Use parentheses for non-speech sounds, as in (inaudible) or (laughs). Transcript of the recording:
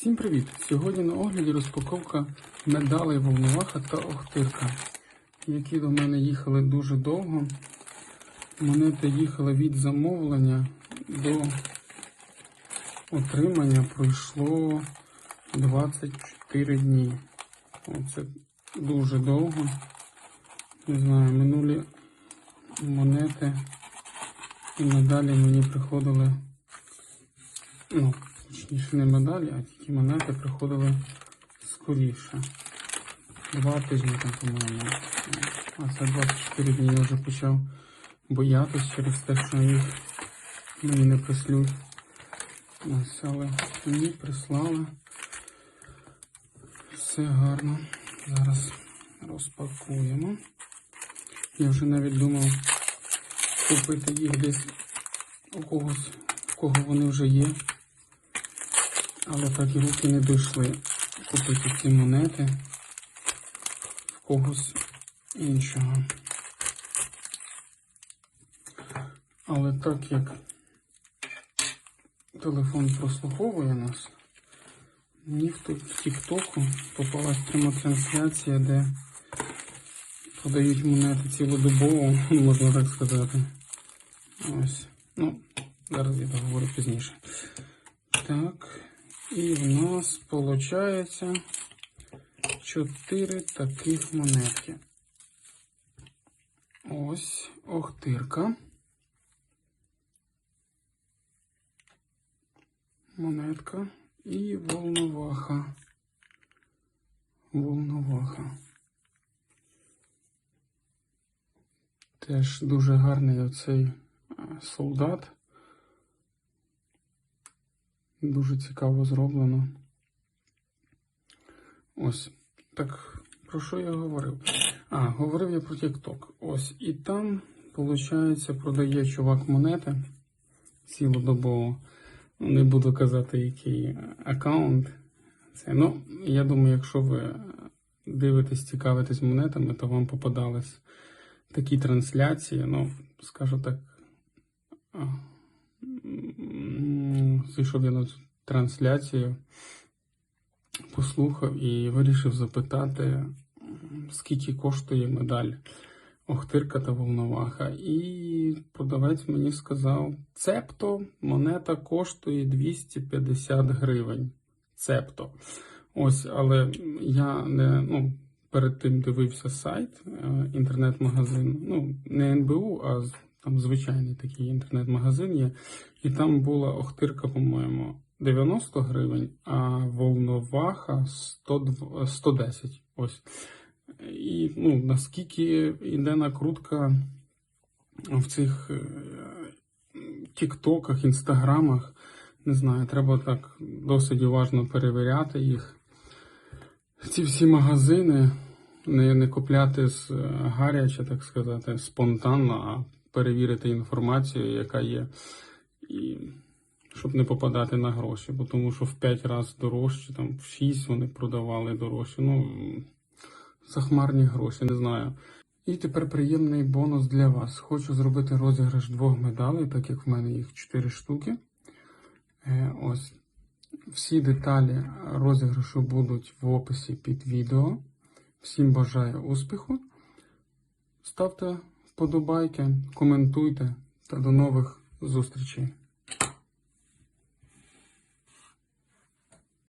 Всім привіт! Сьогодні на огляді розпаковка медалей Волноваха та Охтирка, які до мене їхали дуже довго. Монети їхали від замовлення до отримання пройшло 24 дні. Оце дуже довго. Не знаю, минулі монети і медалі мені приходили. Ну, точніше не медалі, а тільки монети приходили скоріше. Два тижні там, по-моєму. А це 24 дні я вже почав боятись через те, що їх мені не прислють. Але мені прислали. Все гарно. Зараз розпакуємо. Я вже навіть думав купити їх десь у когось, в кого вони вже є. Але так і руки не дійшли купити ці монети в когось іншого. Але так як телефон прослуховує нас, мені в Тіктоку попалась пряма трансляція, де подають монети цілодобово, (laughs) можна так сказати. Ось. Ну, зараз я договорю пізніше. Так. І в нас виходить 4 таких монетки. Ось охтирка. Монетка і волноваха. Волноваха. Теж дуже гарний оцей е, солдат. Дуже цікаво зроблено. Ось. Так, про що я говорив? А, говорив я про TikTok. Ось. І там, виходить, продає чувак монети цілодобово. Ну, Не буду казати, який аккаунт. Це, ну, я думаю, якщо ви дивитесь, цікавитесь монетами, то вам попадались такі трансляції, ну, скажу так. М, я на трансляцію, послухав і вирішив запитати, скільки коштує медаль Охтирка та Волноваха. І продавець мені сказав: цепто монета коштує 250 гривень. Цепто. Ось, але я не ну, перед тим дивився сайт, е, інтернет-магазин. Ну, не НБУ, а там звичайний такий інтернет-магазин є. І там була Охтирка, по-моєму, 90 гривень, а Волноваха 102 110. Ось. І ну, наскільки йде накрутка в цих е, тіктоках, інстаграмах, не знаю, треба так досить уважно перевіряти їх. Ці всі магазини не, не купляти з е, гаряча, так сказати, спонтанно, а перевірити інформацію, яка є, і щоб не попадати на гроші, бо тому що в 5 разів дорожче, там в 6 вони продавали дорожче. Ну, захмарні гроші, не знаю. І тепер приємний бонус для вас. Хочу зробити розіграш двох медалей, так як в мене їх 4 штуки. Е, ось. Всі деталі розіграшу будуть в описі під відео. Всім бажаю успіху. Ставте вподобайки, коментуйте та до нових зустрічей.